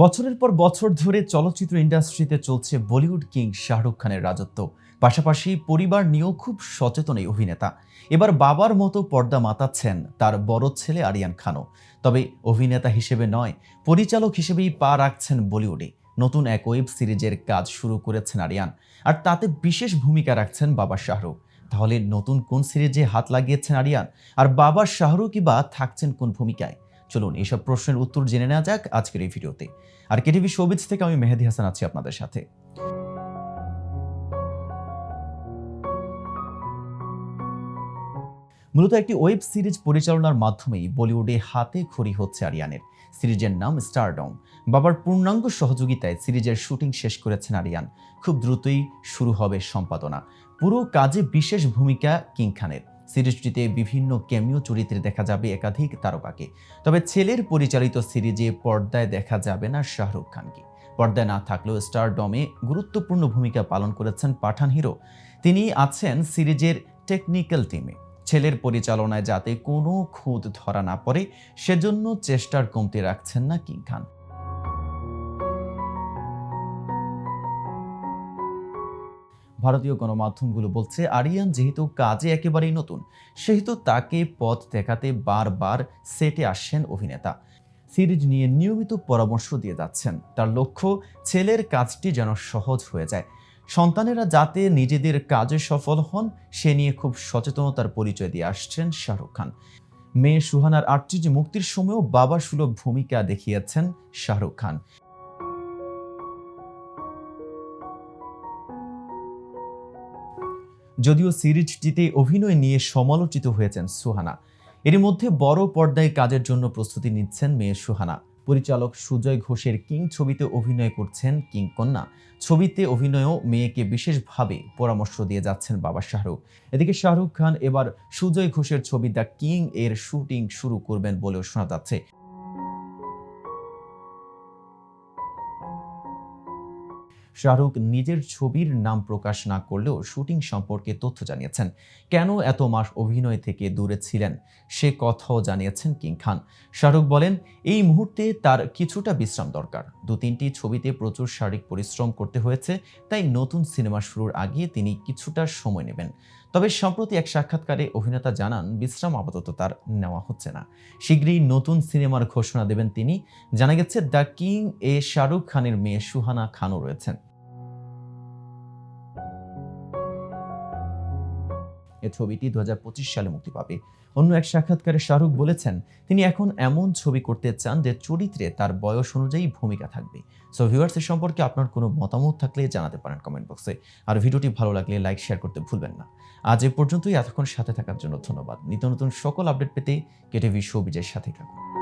বছরের পর বছর ধরে চলচ্চিত্র ইন্ডাস্ট্রিতে চলছে বলিউড কিং শাহরুখ খানের রাজত্ব। পাশাপাশি পরিবার নিয়েও খুব সচেতন এই অভিনেতা। এবার বাবার মতো পর্দা মাতাচ্ছেন তার বড় ছেলে আরিয়ান খানও। তবে অভিনেতা হিসেবে নয়, পরিচালক হিসেবেই পা রাখছেন বলিউডে। নতুন এক ওয়েব সিরিজের কাজ শুরু করেছেন আরিয়ান। আর তাতে বিশেষ ভূমিকা রাখছেন বাবা শাহরুখ। তাহলে নতুন কোন সিরিজে হাত লাগিয়েছেন আরিয়ান? আর বাবা শাহরুখই বা থাকছেন কোন ভূমিকায়? চলুন এইসব প্রশ্নের উত্তর জেনে নেওয়া যাক আজকের এই ভিডিওতে। আর কেটিভি শোবিজ থেকে আমি মেহেদি হাসান আছি আপনাদের সাথে। মূলত একটি ওয়েব সিরিজ পরিচালনার মাধ্যমেই বলিউডে হাতে খড়ি হচ্ছে আরিয়ানের। সিরিজের নাম স্টারডম। বাবার পূর্ণাঙ্গ সহযোগিতায় সিরিজের শুটিং শেষ করেছেন আরিয়ান। খুব দ্রুতই শুরু হবে সম্পাদনা। পুরো কাজে বিশেষ ভূমিকা কিং খানের। সিরিজটিতে বিভিন্ন ক্যামিও চরিত্রে দেখা যাবে একাধিক তারকাকে। তবে ছেলের পরিচালিত সিরিজে পর্দায় দেখা যাবে না শাহরুখ খানকে। পর্দায় না থাকলেও স্টারডমে গুরুত্বপূর্ণ ভূমিকা পালন করেছেন পাঠান হিরো। তিনি আছেন সিরিজের টেকনিক্যাল টিমে। ছেলের পরিচালনায় যাতে কোনো খুঁত ধরা না পড়ে, সেজন্য চেষ্টার কমতি রাখছেন না কিং খান। ভারতীয় গণমাধ্যমগুলো বলছে, আরিয়ান যেহেতু কাজে একেবারেই নতুন, সেহেতু তাকে পথ দেখাতে বারবার সেটে আসছেন অভিনেতা। সিরিজ নিয়ে নিয়মিত পরামর্শ দিয়ে যাচ্ছেন। তার লক্ষ্য, ছেলের কাজটি যেন সহজ হয়ে যায়। সন্তানেরা যাতে নিজেদের কাজে সফল হন, সে নিয়ে খুব সচেতনতার পরিচয় দিয়ে আসছেন শাহরুখ খান। মেয়ে সুহানার আর্টিজ মুক্তির সময়ও বাবা সুলভ ভূমিকা দেখিয়েছেন শাহরুখ খান। যদিও সিরিজটিতে অভিনয় নিয়ে সমালোচিত হয়েছেন সুহানা। এর মধ্যে বড় পর্দায় কাজের জন্য প্রস্তুতি নিচ্ছেন মেয়ে সুহানা। পরিচালক সুজয় ঘোষের কিং ছবিতে অভিনয় করছেন কিং কন্যা। ছবিতে অভিনয়ও মেয়েকে বিশেষভাবে পরামর্শ দিয়ে যাচ্ছেন বাবা শাহরুখ। এদিকে শাহরুখ খান এবার সুজয় ঘোষের ছবি দ্য কিং এর শুটিং শুরু করবেন বলেও শোনা যাচ্ছে। শাহরুখ নিজের ছবির নাম প্রকাশ না করলেও শুটিং সম্পর্কে তথ্য জানিয়েছেন। কেন এত মাস অভিনয় থেকে দূরে ছিলেন? সে কথাও জানিয়েছেন কিং খান। শাহরুখ বলেন, এই মুহূর্তে তার কিছুটা বিশ্রাম দরকার। দু তিনটি ছবিতে প্রচুর শারীরিক পরিশ্রম করতে হয়েছে, তাই নতুন সিনেমা শুরুর আগে তিনি কিছুটা সময় নেবেন। তবে সম্প্রতি এক সাক্ষাৎকারে অভিনেতা জানান, বিশ্রাম আপাতত তার নেওয়া হচ্ছে না। শীঘ্রই নতুন সিনেমার ঘোষণা দেবেন তিনি। জানা গেছে, দ্য কিং এ শাহরুখ খানের মেয়ে সুহানা খানও রয়েছেন। এ ছবিটি দু হাজার পঁচিশ সালে মুক্তি পাবে। অন্য এক সাক্ষাৎকারে শাহরুখ বলেছেন, তিনি এখন এমন ছবি করতে চান যে চরিত্রে তার বয়স অনুযায়ী ভূমিকা থাকবে। সো ভিউয়ার্স এ সম্পর্কে আপনার কোনো মতামত থাকলে জানাতে পারেন কমেন্ট বক্সে আর ভিডিওটি ভালো লাগলে লাইক শেয়ার করতে ভুলবেন না। আজ এ পর্যন্তই, এতক্ষণ সাথে থাকার জন্য ধন্যবাদ। নিত্য নতুন সকল আপডেট পেতে কেটিভি শোবিজের সাথে থাকুন।